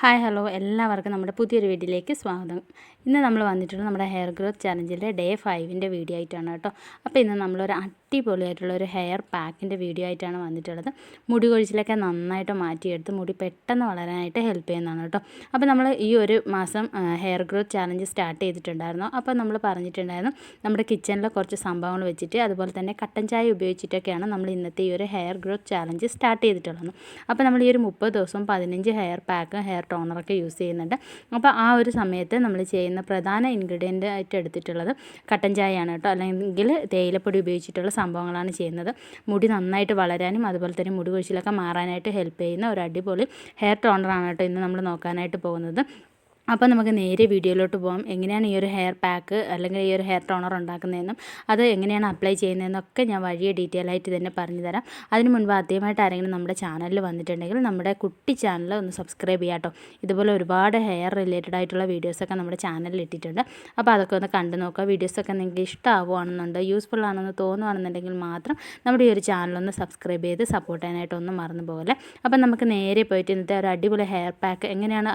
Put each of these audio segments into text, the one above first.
Hi hello. എല്ലാവർക്കും നമ്മുടെ പുതിയൊരു വീഡിയോയിലേക്ക് സ്വാഗതം. ഇന്ന് നമ്മൾ വന്നിട്ടുള്ളത് നമ്മുടെ ഹെയർ ഗ്രോത്ത് ചലഞ്ചിന്റെ ഡേ ഫൈവിന്റെ വീഡിയോ ആയിട്ടാണ് കേട്ടോ. അപ്പോൾ ഇന്ന് നമ്മളൊരു അടിപൊളിയായിട്ടുള്ള ഒരു ഹെയർ പാക്കിന്റെ വീഡിയോ ആയിട്ടാണ് വന്നിട്ടുള്ളത്. മുടി കൊഴിച്ചിലൊക്കെ നന്നായിട്ട് മാറ്റിയെടുത്ത് മുടി പെട്ടെന്ന് വളരാനായിട്ട് ഹെൽപ്പ് ചെയ്യുന്നതാണ് കേട്ടോ. അപ്പോൾ നമ്മൾ ഈ ഒരു മാസം ഹെയർ ഗ്രോത്ത് ചാലഞ്ച് സ്റ്റാർട്ട് ചെയ്തിട്ടുണ്ടായിരുന്നു. അപ്പോൾ നമ്മൾ പറഞ്ഞിട്ടുണ്ടായിരുന്നു നമ്മുടെ കിച്ചണിലെ കുറച്ച് സംഭവങ്ങൾ വെച്ചിട്ട് അതുപോലെ തന്നെ കട്ടൻ ചായ ഉപയോഗിച്ചിട്ടൊക്കെയാണ് നമ്മൾ ഇന്നത്തെ ഈ ഒരു ഹെയർ ഗ്രോത്ത് ചാലഞ്ച് സ്റ്റാർട്ട് ചെയ്തിട്ടുള്ളത്. അപ്പോൾ നമ്മൾ ഈ ഒരു മുപ്പത് ദിവസം പതിനഞ്ച് ഹെയർ പാക്ക് ഹെയർ ടോണറൊക്കെ യൂസ് ചെയ്യുന്നുണ്ട്. അപ്പോൾ ആ ഒരു സമയത്ത് നമ്മൾ ചെയ്യുന്ന പ്രധാന ഇൻഗ്രീഡിയന്റ് ആയിട്ട് എടുത്തിട്ടുള്ളത് കട്ടൻ ചായയാണ് കേട്ടോ. അല്ലെങ്കിൽ തേയിലപ്പൊടി ഉപയോഗിച്ചിട്ടുള്ള സംഭവങ്ങളാണ് ചെയ്യുന്നത്. മുടി നന്നായിട്ട് വളരാനും അതുപോലെ തന്നെ മുടി കൊഴിച്ചിലൊക്കെ മാറാനായിട്ട് ഹെൽപ്പ് ചെയ്യുന്ന ഒരു അടിപൊളി ഹെയർ ടോണറാണ് കേട്ടോ ഇന്ന് നമ്മൾ നോക്കാനായിട്ട് പോകുന്നത്. അപ്പോൾ നമുക്ക് നേരെ വീഡിയോയിലോട്ട് പോകാം എങ്ങനെയാണ് ഈ ഒരു ഹെയർ പാക്ക് അല്ലെങ്കിൽ ഈ ഒരു ഹെയർ ടോണർ ഉണ്ടാക്കുന്നതെന്നും അത് എങ്ങനെയാണ് അപ്ലൈ ചെയ്യുന്നതെന്നൊക്കെ ഞാൻ വഴിയെ ഡീറ്റെയിൽ ആയിട്ട് തന്നെ പറഞ്ഞു തരാം. അതിന് മുൻപ് ആദ്യമായിട്ട് ആരെങ്കിലും നമ്മുടെ ചാനലിൽ വന്നിട്ടുണ്ടെങ്കിൽ നമ്മുടെ കുട്ടി ചാനൽ ഒന്ന് സബ്സ്ക്രൈബ് ചെയ്യാം കേട്ടോ. ഇതുപോലെ ഒരുപാട് ഹെയർ റിലേറ്റഡ് ആയിട്ടുള്ള വീഡിയോസൊക്കെ നമ്മുടെ ചാനലിൽ ഇട്ടിട്ടുണ്ട്. അപ്പോൾ അതൊക്കെ ഒന്ന് കണ്ടു നോക്കുക. വീഡിയോസൊക്കെ നിങ്ങൾക്ക് ഇഷ്ടമാവുകയാണെന്നുണ്ട് യൂസ്ഫുൾ ആണെന്ന് തോന്നുകയാണെന്നുണ്ടെങ്കിൽ മാത്രം നമ്മുടെ ഈ ഒരു ചാനലൊന്ന് സബ്സ്ക്രൈബ് ചെയ്ത് സപ്പോർട്ട് ചെയ്യാനായിട്ട് ഒന്നും മറന്നു പോകല്ലേ. അപ്പോൾ നമുക്ക് നേരെ പോയിട്ട് ഇന്നത്തെ ഒരു അടിപൊളി ഹെയർ പാക്ക് എങ്ങനെയാണ്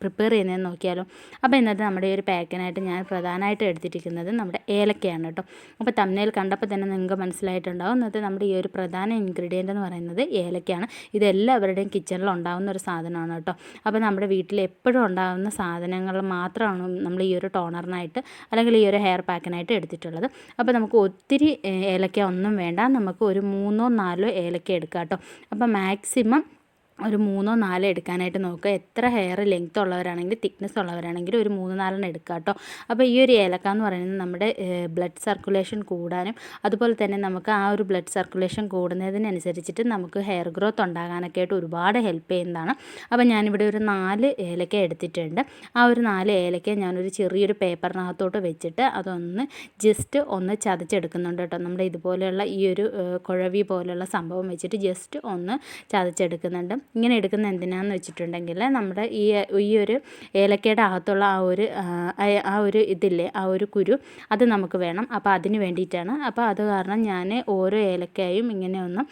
പ്രിപ്പയർ പ്രിപ്പയർ ചെയ്യുന്നതെന്ന് നോക്കിയാലോ. അപ്പോൾ ഇന്നത്തെ നമ്മുടെ ഈ ഒരു പാക്കിനായിട്ട് ഞാൻ പ്രധാനമായിട്ട് എടുത്തിരിക്കുന്നത് നമ്മുടെ ഏലക്കയാണ് കേട്ടോ. അപ്പോൾ തമ്മിൽ കണ്ടപ്പോൾ തന്നെ നിങ്ങൾക്ക് മനസ്സിലായിട്ടുണ്ടാവും. ഇന്നത്തെ നമ്മുടെ ഈ ഒരു പ്രധാന ഇൻഗ്രീഡിയന്റ് എന്ന് പറയുന്നത് ഏലക്കയാണ്. ഇത് എല്ലാവരുടെയും കിച്ചണിൽ ഉണ്ടാകുന്ന ഒരു സാധനമാണ് കേട്ടോ. അപ്പോൾ നമ്മുടെ വീട്ടിൽ എപ്പോഴും ഉണ്ടാകുന്ന സാധനങ്ങൾ മാത്രമാണ് നമ്മൾ ഈ ഒരു ടോണറിനായിട്ട് അല്ലെങ്കിൽ ഈ ഒരു ഹെയർ പാക്കിനായിട്ട് എടുത്തിട്ടുള്ളത്. അപ്പോൾ നമുക്ക് ഒത്തിരി ഏലക്ക ഒന്നും വേണ്ട. നമുക്ക് ഒരു മൂന്നോ നാലോ ഏലക്ക എടുക്കാം കേട്ടോ. അപ്പോൾ മാക്സിമം ഒരു മൂന്നോ നാലോ എടുക്കാനായിട്ട് നോക്കുക. എത്ര ഹെയർ ലെങ്ത് ഉള്ളവരാണെങ്കിൽ തിക്നെസ് ഉള്ളവരാണെങ്കിൽ ഒരു മൂന്ന് നാലെണ്ണം എടുക്കുക കേട്ടോ. അപ്പോൾ ഈ ഒരു ഏലക്ക എന്ന് പറയുന്നത് നമ്മുടെ ബ്ലഡ് സർക്കുലേഷൻ കൂടാനും അതുപോലെ തന്നെ നമുക്ക് ആ ഒരു ബ്ലഡ് സർക്കുലേഷൻ കൂടുന്നതിനനുസരിച്ചിട്ട് നമുക്ക് ഹെയർ ഗ്രോത്ത് ഉണ്ടാകാനൊക്കെ ആയിട്ട് ഒരുപാട് ഹെൽപ്പ് ചെയ്യുന്നതാണ്. അപ്പോൾ ഞാനിവിടെ ഒരു നാല് ഏലക്ക എടുത്തിട്ടുണ്ട്. ആ ഒരു നാല് ഏലക്ക ഞാനൊരു ചെറിയൊരു പേപ്പറിനകത്തോട്ട് വെച്ചിട്ട് അതൊന്ന് ജസ്റ്റ് ഒന്ന് ചതച്ചെടുക്കുന്നുണ്ട് കേട്ടോ. നമ്മുടെ ഇതുപോലെയുള്ള ഈ ഒരു കുഴവി പോലെയുള്ള സംഭവം വെച്ചിട്ട് ജസ്റ്റ് ഒന്ന് ചതച്ചെടുക്കുന്നുണ്ട്. ഇങ്ങനെ എടുക്കുന്ന എന്തിനാന്ന് വെച്ചിട്ടുണ്ടെങ്കിൽ നമ്മുടെ ഈ ഈ ഒരു ഏലക്കയുടെ അകത്തുള്ള ആ ഒരു ആ ഒരു ഇതില്ലേ ആ ഒരു കുരു അത് നമുക്ക് വേണം. അപ്പോൾ അതിന് വേണ്ടിയിട്ടാണ്. അപ്പോൾ അത് കാരണം ഞാൻ ഓരോ ഏലക്കയും ഇങ്ങനെ ഒന്ന്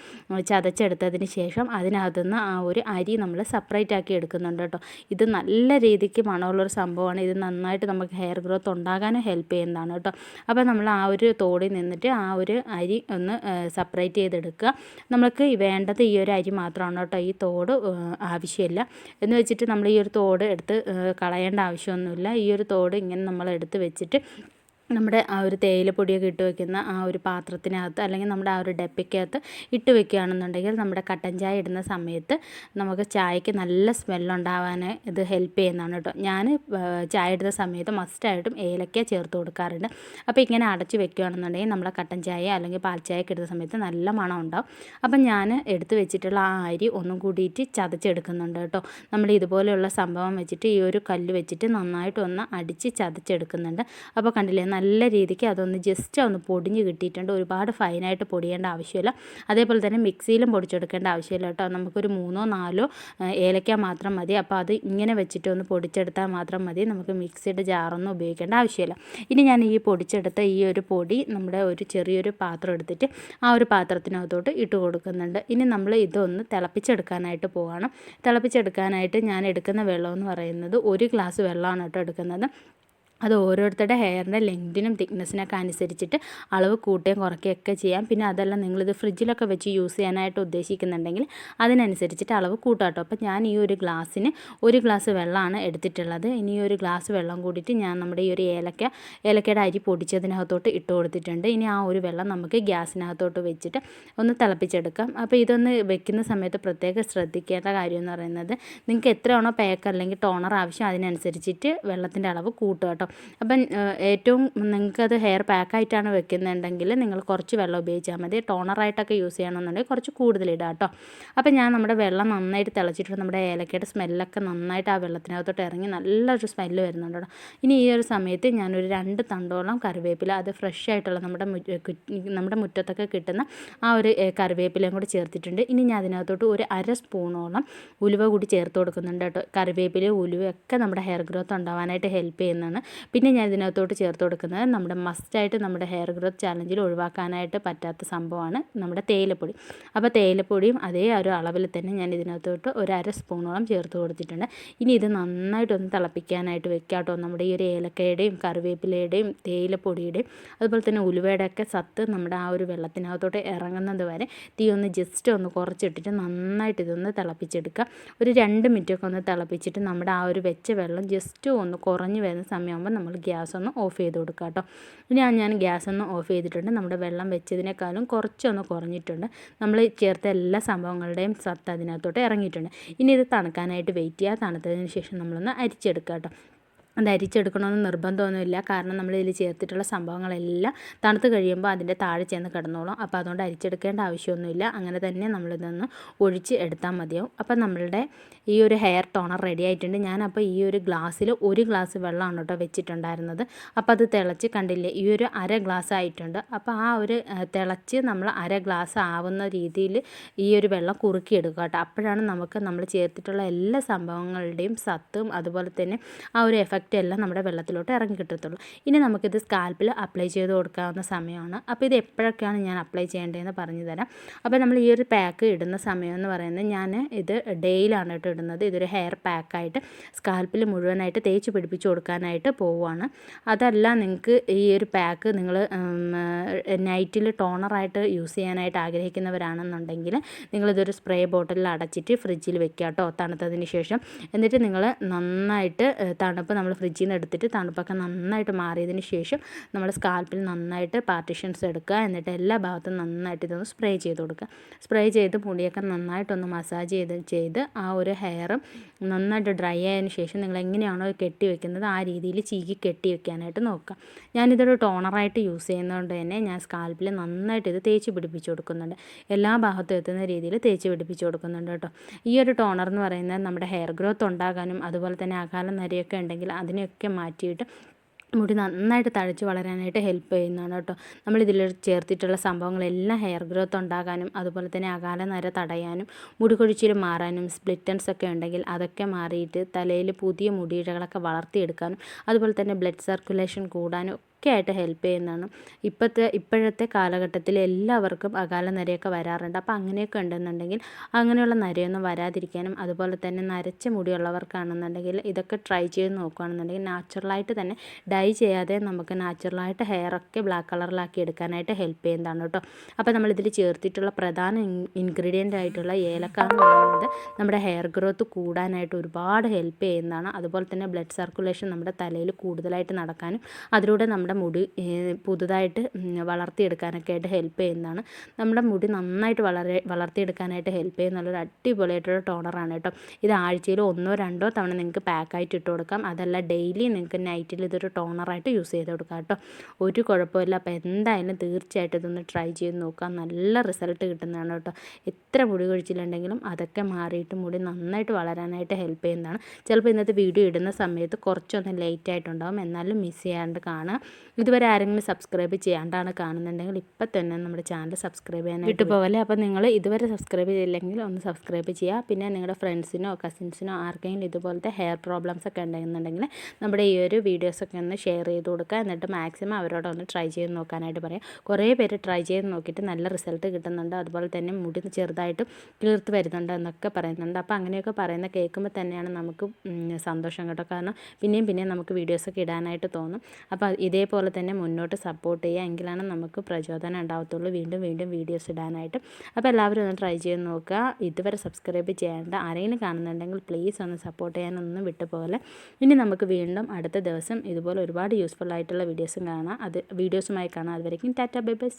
ചതച്ചെടുത്തതിന് ശേഷം അതിനകത്തുനിന്ന് ആ ഒരു അരി നമ്മൾ സെപ്പറേറ്റ് ആക്കി എടുക്കുന്നുണ്ട് കേട്ടോ. ഇത് നല്ല രീതിക്ക് മണമുള്ളൊരു സംഭവമാണ്. ഇത് നന്നായിട്ട് നമുക്ക് ഹെയർ ഗ്രോത്ത് ഉണ്ടാകാനും ഹെൽപ്പ് ചെയ്യുന്നതാണ് കേട്ടോ. അപ്പോൾ നമ്മൾ ആ ഒരു തോടിൽ നിന്നിട്ട് ആ ഒരു അരി ഒന്ന് സെപ്പറേറ്റ് ചെയ്തെടുക്കുക. നമുക്ക് വേണ്ടത് ഈ ഒരു അരി മാത്രമാണ് കേട്ടോ. ഈ തോട് തോട് ആവശ്യമില്ല. എന്ന് വെച്ചിട്ട് നമ്മൾ ഈ ഒരു തോട് എടുത്ത് കളയേണ്ട ആവശ്യമൊന്നുമില്ല. ഈ ഒരു തോട് ഇങ്ങനെ നമ്മൾ എടുത്ത് വെച്ചിട്ട് നമ്മുടെ ആ ഒരു തേയിലപ്പൊടിയൊക്കെ ഇട്ട് വെക്കുന്ന ആ ഒരു പാത്രത്തിനകത്ത് അല്ലെങ്കിൽ നമ്മുടെ ആ ഒരു ഡപ്പിക്കകത്ത് ഇട്ട് വെക്കുകയാണെന്നുണ്ടെങ്കിൽ നമ്മുടെ കട്ടൻ ചായ ഇടുന്ന സമയത്ത് നമുക്ക് ചായക്ക് നല്ല സ്മെല്ലുണ്ടാവാൻ ഇത് ഹെൽപ്പ് ചെയ്യുന്നതാണ് കേട്ടോ. ഞാൻ ചായ ഇടുന്ന സമയത്ത് മസ്റ്റായിട്ടും ഏലക്ക ചേർത്ത് കൊടുക്കാറുണ്ട്. അപ്പോൾ ഇങ്ങനെ അടച്ച് വെക്കുകയാണെന്നുണ്ടെങ്കിൽ നമ്മുടെ കട്ടൻ ചായ അല്ലെങ്കിൽ പാൽ ചായക്ക് ഇടുന്ന സമയത്ത് നല്ല മണം ഉണ്ടാവും. അപ്പം ഞാൻ എടുത്ത് വെച്ചിട്ടുള്ള ആ അരി ഒന്നും കൂടിയിട്ട് ചതച്ചെടുക്കുന്നുണ്ട് കേട്ടോ. നമ്മൾ ഇതുപോലെയുള്ള സംഭവം വെച്ചിട്ട് ഈ ഒരു കല്ല് വെച്ചിട്ട് നന്നായിട്ടൊന്ന് അടിച്ച് ചതച്ചെടുക്കുന്നുണ്ട്. അപ്പോൾ കണ്ടില്ലേ നല്ല രീതിക്ക് അതൊന്ന് ജസ്റ്റ് ഒന്ന് പൊടിഞ്ഞ് കിട്ടിയിട്ടുണ്ട്. ഒരുപാട് ഫൈനായിട്ട് പൊടിയേണ്ട ആവശ്യമില്ല. അതേപോലെ തന്നെ മിക്സിയിലും പൊടിച്ചെടുക്കേണ്ട ആവശ്യമില്ല കേട്ടോ. നമുക്കൊരു മൂന്നോ നാലോ ഏലക്ക മാത്രം മതി. അപ്പോൾ അത് ഇങ്ങനെ വെച്ചിട്ട് ഒന്ന് പൊടിച്ചെടുത്താൽ മാത്രം മതി. നമുക്ക് മിക്സിയുടെ ജാറൊന്നും ഉപയോഗിക്കേണ്ട ആവശ്യമില്ല. ഇനി ഞാൻ ഈ പൊടിച്ചെടുത്ത ഈ ഒരു പൊടി നമ്മുടെ ഒരു ചെറിയൊരു പാത്രം എടുത്തിട്ട് ആ ഒരു പാത്രത്തിനകത്തോട്ട് ഇട്ട് കൊടുക്കുന്നുണ്ട്. ഇനി നമ്മൾ ഇതൊന്ന് തിളപ്പിച്ചെടുക്കാനായിട്ട് പോവാണ്. തിളപ്പിച്ചെടുക്കാനായിട്ട് ഞാൻ എടുക്കുന്ന വെള്ളം എന്ന് പറയുന്നത് ഒരു ഗ്ലാസ് വെള്ളമാണ് കേട്ടോ എടുക്കുന്നത്. അത് ഓരോരുത്തരുടെ ഹെയറിന്റെ ലെങ്തിനും തിക്നെസ്സിനൊക്കെ അനുസരിച്ചിട്ട് അളവ് കൂട്ടുകയും കുറയ്ക്കുകയൊക്കെ ചെയ്യാം. പിന്നെ അതല്ല നിങ്ങളിത് ഫ്രിഡ്ജിലൊക്കെ വെച്ച് യൂസ് ചെയ്യാനായിട്ട് ഉദ്ദേശിക്കുന്നുണ്ടെങ്കിൽ അതിനനുസരിച്ചിട്ട് അളവ് കൂട്ടാട്ടോ കേട്ടോ. അപ്പോൾ ഞാൻ ഈ ഒരു ഗ്ലാസ്സിന് ഒരു ഗ്ലാസ് വെള്ളമാണ് എടുത്തിട്ടുള്ളത്. ഇനി ഈ ഒരു ഗ്ലാസ് വെള്ളം കൂടിയിട്ട് ഞാൻ നമ്മുടെ ഈ ഒരു ഏലക്ക ഏലക്കയുടെ അരി പൊടിച്ചതിനകത്തോട്ട് ഇട്ട് കൊടുത്തിട്ടുണ്ട്. ഇനി ആ ഒരു വെള്ളം നമുക്ക് ഗ്യാസിനകത്തോട്ട് വെച്ചിട്ട് ഒന്ന് തിളപ്പിച്ചെടുക്കാം. അപ്പോൾ ഇതൊന്ന് വെക്കുന്ന സമയത്ത് പ്രത്യേകം ശ്രദ്ധിക്കേണ്ട കാര്യം എന്ന് പറയുന്നത് നിങ്ങൾക്ക് എത്രയാണോ പാക്ക് അല്ലെങ്കിൽ ടോണർ ആവശ്യം അതിനനുസരിച്ചിട്ട് വെള്ളത്തിന്റെ അളവ് കൂട്ടുക കേട്ടോ. അപ്പം ഏറ്റവും നിങ്ങൾക്കത് ഹെയർ പാക്കായിട്ടാണ് വെക്കുന്നുണ്ടെങ്കിൽ നിങ്ങൾ കുറച്ച് വെള്ളം ഉപയോഗിച്ചാൽ മതി. ടോണറായിട്ടൊക്കെ യൂസ് ചെയ്യണമെന്നുണ്ടെങ്കിൽ കുറച്ച് കൂടുതൽ ഇടാം കേട്ടോ. അപ്പം ഞാൻ നമ്മുടെ വെള്ളം നന്നായിട്ട് തിളച്ചിട്ട് നമ്മുടെ ഏലക്കയുടെ സ്മെല്ലൊക്കെ നന്നായിട്ട് ആ വെള്ളത്തിനകത്തോട്ട് ഇറങ്ങി നല്ലൊരു സ്മെല്ല് വരുന്നുണ്ട് കേട്ടോ. ഇനി ഈ ഒരു സമയത്ത് ഞാനൊരു രണ്ട് തണ്ടോളം കറിവേപ്പില അത് ഫ്രഷ് ആയിട്ടുള്ള നമ്മുടെ നമ്മുടെ മുറ്റത്തൊക്കെ കിട്ടുന്ന ആ ഒരു കറിവേപ്പിലയും കൂടി ചേർത്തിട്ടുണ്ട്. ഇനി ഞാൻ അതിനകത്തോട്ട് ഒരു അര സ്പൂണോളം ഉലുവ കൂടി ചേർത്ത് കൊടുക്കുന്നുണ്ട് കേട്ടോ. കറിവേപ്പില ഉലുവയൊക്കെ നമ്മുടെ ഹെയർ ഗ്രോത്ത് ഉണ്ടാവാനായിട്ട് ഹെൽപ്പ് ചെയ്യുന്നതാണ്. പിന്നെ ഞാൻ ഇതിനകത്തോട്ട് ചേർത്ത് കൊടുക്കുന്നത് നമ്മുടെ മസ്റ്റായിട്ട് നമ്മുടെ ഹെയർ ഗ്രോത്ത് ചാലഞ്ചിൽ ഒഴിവാക്കാനായിട്ട് പറ്റാത്ത സംഭവമാണ് നമ്മുടെ തേയിലപ്പൊടി. അപ്പോൾ തേയിലപ്പൊടിയും അതേ ഒരു അളവിൽ തന്നെ ഞാൻ ഇതിനകത്തോട്ട് ഒരു അര സ്പൂണോളം ചേർത്ത് കൊടുത്തിട്ടുണ്ട്. ഇനി ഇത് നന്നായിട്ടൊന്ന് തിളപ്പിക്കാനായിട്ട് വെക്കാം കേട്ടോ. നമ്മുടെ ഈ ഒരു ഏലക്കയുടെയും കറിവേപ്പിലയുടെയും തേയിലപ്പൊടിയുടെയും അതുപോലെ തന്നെ ഉലുവയുടെ ഒക്കെ സത്ത് നമ്മുടെ ആ ഒരു വെള്ളത്തിനകത്തോട്ട് ഇറങ്ങുന്നത് വരെ തീ ഒന്ന് ജസ്റ്റ് ഒന്ന് കുറച്ചിട്ടിട്ട് നന്നായിട്ട് ഇതൊന്ന് തിളപ്പിച്ചെടുക്കുക. ഒരു രണ്ട് മിനിറ്റൊക്കെ ഒന്ന് തിളപ്പിച്ചിട്ട് നമ്മുടെ ആ ഒരു വെച്ച വെള്ളം ജസ്റ്റ് ഒന്ന് കുറഞ്ഞു വരുന്ന സമയമാകുമ്പോൾ നമ്മൾ ഗ്യാസ് ഒന്ന് ഓഫ് ചെയ്ത് കൊടുക്കുക കേട്ടോ. ഇനി ഞാൻ ഗ്യാസ് ഒന്ന് ഓഫ് ചെയ്തിട്ടുണ്ട്. നമ്മുടെ വെള്ളം വെച്ചതിനേക്കാളും കുറച്ചൊന്ന് കുറഞ്ഞിട്ടുണ്ട്. നമ്മൾ ചേർത്ത എല്ലാ സംഭവങ്ങളുടെയും സത്ത് അതിനകത്തോട്ട് ഇറങ്ങിയിട്ടുണ്ട്. ഇനി ഇത് തണുക്കാനായിട്ട് വെയിറ്റ് ചെയ്യുക. തണുത്തതിന് ശേഷം നമ്മളൊന്ന് അരിച്ചെടുക്കുക കേട്ടോ. അത് അരിച്ചെടുക്കണമെന്ന് നിർബന്ധമൊന്നുമില്ല. കാരണം നമ്മൾ ഇതിൽ ചേർത്തിട്ടുള്ള സംഭവങ്ങളെല്ലാം തണുത്ത് കഴിയുമ്പോൾ അതിന്റെ താഴെ ചെന്ന് കിടന്നോളും. അപ്പോൾ അതുകൊണ്ട് അരിച്ചെടുക്കേണ്ട ആവശ്യമൊന്നുമില്ല. അങ്ങനെ തന്നെ നമ്മളിതൊന്ന് ഒഴിച്ച് എടുത്താൽ മതിയാവും. അപ്പോൾ നമ്മളുടെ ഈ ഒരു ഹെയർ ടോണർ റെഡി ആയിട്ടുണ്ട്. ഞാനപ്പോൾ ഈ ഒരു ഗ്ലാസ്സിൽ ഒരു ഗ്ലാസ് വെള്ളമാണ് കേട്ടോ വെച്ചിട്ടുണ്ടായിരുന്നത്. അപ്പോൾ അത് തിളച്ച് കണ്ടില്ലേ ഈ ഒരു അര ഗ്ലാസ് ആയിട്ടുണ്ട്. അപ്പോൾ ആ ഒരു തിളച്ച് നമ്മൾ അര ഗ്ലാസ് ആവുന്ന രീതിയിൽ ഈ ഒരു വെള്ളം കുറുക്കിയെടുക്കുക കേട്ടോ. അപ്പോഴാണ് നമുക്ക് നമ്മൾ ചേർത്തിട്ടുള്ള എല്ലാ സംഭവങ്ങളുടെയും സത്തും അതുപോലെ തന്നെ ആ ഒരു എഫക്റ്റ് പ്രൊഡക്റ്റ് എല്ലാം നമ്മുടെ വെള്ളത്തിലോട്ട് ഇറങ്ങി കിട്ടത്തുള്ളൂ. ഇനി നമുക്കിത് സ്കാൽപ്പിൽ അപ്ലൈ ചെയ്ത് കൊടുക്കാവുന്ന സമയമാണ്. അപ്പോൾ ഇത് എപ്പോഴൊക്കെയാണ് ഞാൻ അപ്ലൈ ചെയ്യേണ്ടതെന്ന് പറഞ്ഞു തരാം. അപ്പോൾ നമ്മൾ ഈ ഒരു പാക്ക് ഇടുന്ന സമയമെന്ന് പറയുന്നത് ഞാൻ ഇത് ഡേയിലാണ് കേട്ടോ ഇടുന്നത്. ഇതൊരു ഹെയർ പാക്കായിട്ട് സ്കാൽപ്പിൽ മുഴുവനായിട്ട് തേച്ച് പിടിപ്പിച്ച് കൊടുക്കാനായിട്ട് പോവുകയാണ് അതല്ല നിങ്ങൾക്ക് ഈ ഒരു പാക്ക് നിങ്ങൾ നൈറ്റിൽ ടോണറായിട്ട് യൂസ് ചെയ്യാനായിട്ട് ആഗ്രഹിക്കുന്നവരാണെന്നുണ്ടെങ്കിൽ നിങ്ങളിതൊരു സ്പ്രേ ബോട്ടിലിൽ അടച്ചിട്ട് ഫ്രിഡ്ജിൽ വെക്കുക കേട്ടോ തണുത്തതിന് ശേഷം. എന്നിട്ട് നിങ്ങൾ നന്നായിട്ട് തണുപ്പ് നമ്മൾ ഫ്രിഡ്ജിൽ നിന്ന് എടുത്തിട്ട് തണുപ്പൊക്കെ നന്നായിട്ട് മാറിയതിന് ശേഷം നമ്മൾ സ്കാൽപ്പിൽ നന്നായിട്ട് പാർട്ടിഷൻസ് എടുക്കുക. എന്നിട്ട് എല്ലാ ഭാഗത്തും നന്നായിട്ട് ഇതൊന്ന് സ്പ്രേ ചെയ്ത് കൊടുക്കുക. സ്പ്രേ ചെയ്ത് മുടിയൊക്കെ നന്നായിട്ടൊന്ന് മസാജ് ചെയ്ത് ചെയ്ത് ആ ഒരു ഹെയറും നന്നായിട്ട് ഡ്രൈ ആയതിനു ശേഷം നിങ്ങൾ എങ്ങനെയാണോ കെട്ടി വെക്കുന്നത് ആ രീതിയിൽ ചീകി കെട്ടി വെക്കാനായിട്ട് നോക്കുക. ഞാനിതൊരു ടോണറായിട്ട് യൂസ് ചെയ്യുന്നതുകൊണ്ട് തന്നെ ഞാൻ സ്കാൽപ്പിൽ നന്നായിട്ട് ഇത് തേച്ച് പിടിപ്പിച്ച് കൊടുക്കുന്നുണ്ട്. എല്ലാ ഭാഗത്തും എത്തുന്ന രീതിയിൽ തേച്ച് പിടിപ്പിച്ച് കൊടുക്കുന്നുണ്ട് കേട്ടോ. ഈ ഒരു ടോണർ എന്ന് പറയുന്നത് നമ്മുടെ ഹെയർ ഗ്രോത്ത് ഉണ്ടാകാനും അതുപോലെ തന്നെ അകാലം നരയൊക്കെ ഉണ്ടെങ്കിൽ അതിനെയൊക്കെ മാറ്റിയിട്ട് മുടി നന്നായിട്ട് തഴച്ച് വളരാനായിട്ട് ഹെൽപ്പ് ചെയ്യുന്നതാണ് കേട്ടോ. നമ്മളിതിൽ ചേർത്തിട്ടുള്ള സംഭവങ്ങളെല്ലാം ഹെയർ ഗ്രോത്ത് ഉണ്ടാകാനും അതുപോലെ തന്നെ അകാല നര തടയാനും മുടി കൊഴിച്ചിൽ മാറാനും സ്പ്ലിറ്റൻസ് ഒക്കെ ഉണ്ടെങ്കിൽ അതൊക്കെ മാറിയിട്ട് തലയിൽ പുതിയ മുടിയിഴകളൊക്കെ വളർത്തിയെടുക്കാനും അതുപോലെ തന്നെ ബ്ലഡ് സർക്കുലേഷൻ കൂടാനും ഒക്കെ ആയിട്ട് ഹെൽപ്പ് ചെയ്യുന്നതാണ്. ഇപ്പോഴത്തെ ഇപ്പോഴത്തെ കാലഘട്ടത്തിൽ എല്ലാവർക്കും അകാല നരയൊക്കെ വരാറുണ്ട്. അപ്പോൾ അങ്ങനെയൊക്കെ ഉണ്ടെന്നുണ്ടെങ്കിൽ അങ്ങനെയുള്ള നരയൊന്നും വരാതിരിക്കാനും അതുപോലെ തന്നെ നരച്ച മുടിയുള്ളവർക്കാണെന്നുണ്ടെങ്കിൽ ഇതൊക്കെ ട്രൈ ചെയ്ത് നോക്കുകയാണെന്നുണ്ടെങ്കിൽ നാച്ചുറലായിട്ട് തന്നെ ഡൈ ചെയ്യാതെ നമുക്ക് നാച്ചുറലായിട്ട് ഹെയറൊക്കെ ബ്ലാക്ക് കളറിലാക്കി എടുക്കാനായിട്ട് ഹെൽപ്പ് ചെയ്യുന്നതാണ് കേട്ടോ. അപ്പോൾ നമ്മളിതിൽ ചേർത്തിട്ടുള്ള പ്രധാന ഇൻഗ്രീഡിയന്റ് ആയിട്ടുള്ള ഏലക്ക എന്ന് പറയുന്നത് നമ്മുടെ ഹെയർ ഗ്രോത്ത് കൂടാനായിട്ട് ഒരുപാട് ഹെൽപ്പ് ചെയ്യുന്നതാണ്. അതുപോലെ തന്നെ ബ്ലഡ് സർക്കുലേഷൻ നമ്മുടെ തലയിൽ കൂടുതലായിട്ട് നടക്കാനും അതിലൂടെ നമ്മുടെ നമ്മുടെ മുടി പുതുതായിട്ട് വളർത്തിയെടുക്കാനൊക്കെ ആയിട്ട് ഹെൽപ്പ് ചെയ്യുന്നതാണ്. നമ്മുടെ മുടി നന്നായിട്ട് വളരെ വളർത്തിയെടുക്കാനായിട്ട് ഹെൽപ്പ് ചെയ്യുന്ന നല്ലൊരു അടിപൊളിയായിട്ടുള്ള ടോണറാണ് കേട്ടോ. ഇത് ആഴ്ചയിൽ ഒന്നോ രണ്ടോ തവണ നിങ്ങൾക്ക് പാക്കായിട്ട് ഇട്ട് കൊടുക്കാം. അതല്ല ഡെയിലി നിങ്ങൾക്ക് നൈറ്റിൽ ഇതൊരു ടോണറായിട്ട് യൂസ് ചെയ്ത് കൊടുക്കാം കേട്ടോ. ഒരു കുഴപ്പമില്ല. അപ്പോൾ എന്തായാലും തീർച്ചയായിട്ടും ഇതൊന്ന് ട്രൈ ചെയ്ത് നോക്കാം. നല്ല റിസൾട്ട് കിട്ടുന്നതാണ് കേട്ടോ. എത്ര മുടി കൊഴിച്ചിലുണ്ടെങ്കിലും അതൊക്കെ മാറിയിട്ട് മുടി നന്നായിട്ട് വളരാനായിട്ട് ഹെൽപ്പ് ചെയ്യുന്നതാണ്. ചിലപ്പോൾ ഇന്നത്തെ വീഡിയോ ഇടുന്ന സമയത്ത് കുറച്ചൊന്ന് ലേറ്റ് ആയിട്ടുണ്ടാകും എന്നാലും മിസ് ചെയ്യാണ്ട് കാണുക. ഇതുവരെ ആരെങ്കിലും സബ്സ്ക്രൈബ് ചെയ്യാണ്ടാണ് കാണുന്നുണ്ടെങ്കിൽ ഇപ്പം തന്നെ നമ്മുടെ ചാനൽ സബ്സ്ക്രൈബ് ചെയ്യാൻ വിട്ടുപോകല്ലേ അപ്പോൾ നിങ്ങൾ ഇതുവരെ സബ്സ്ക്രൈബ് ചെയ്തില്ലെങ്കിൽ ഒന്ന് സബ്സ്ക്രൈബ് ചെയ്യുക. പിന്നെ നിങ്ങളുടെ ഫ്രണ്ട്സിനോ കസിൻസിനോ ആർക്കെങ്കിലും ഇതുപോലത്തെ ഹെയർ പ്രോബ്ലംസ് ഒക്കെ ഉണ്ടെന്നുണ്ടെങ്കിൽ നമ്മുടെ ഈ ഒരു വീഡിയോസൊക്കെ ഒന്ന് ഷെയർ ചെയ്ത് കൊടുക്കുക. എന്നിട്ട് മാക്സിമം അവരോട് ഒന്ന് ട്രൈ ചെയ്ത് നോക്കാനായിട്ട് പറയാം. കുറേ പേര് ട്രൈ ചെയ്ത് നോക്കിയിട്ട് നല്ല റിസൾട്ട് കിട്ടുന്നുണ്ട്. അതുപോലെ തന്നെ മുടി ചെറുതായിട്ട് കിളിർത്ത് വരുന്നുണ്ട് എന്നൊക്കെ പറയുന്നുണ്ട്. അപ്പോൾ അങ്ങനെയൊക്കെ പറയുന്ന കേൾക്കുമ്പോൾ തന്നെയാണ് നമുക്ക് സന്തോഷം കേട്ടോ. കാരണം പിന്നെയും പിന്നെയും നമുക്ക് വീഡിയോസൊക്കെ ഇടാനായിട്ട് തോന്നും. അപ്പോൾ ഇതേപോലെ തന്നെ മുന്നോട്ട് സപ്പോർട്ട് ചെയ്യുക എങ്കിലാണ് നമുക്ക് പ്രചോദനം ഉണ്ടാവത്തുള്ളൂ. വീണ്ടും വീണ്ടും വീഡിയോസ് ഇടാനായിട്ട്. അപ്പോൾ എല്ലാവരും ഒന്ന് ട്രൈ ചെയ്ത് നോക്കുക. ഇതുവരെ സബ്സ്ക്രൈബ് ചെയ്യേണ്ട ആരെങ്കിലും കാണുന്നുണ്ടെങ്കിൽ പ്ലീസ് ഒന്ന് സപ്പോർട്ട് ചെയ്യാനൊന്നും വിട്ടുപോലെ ഇനി നമുക്ക് വീണ്ടും അടുത്ത ദിവസം ഇതുപോലെ ഒരുപാട് യൂസ്ഫുൾ ആയിട്ടുള്ള വീഡിയോസും കാണാം. അത് വീഡിയോസുമായി കാണാം. അതുവരേക്കും ടാറ്റ ബൈ ബൈ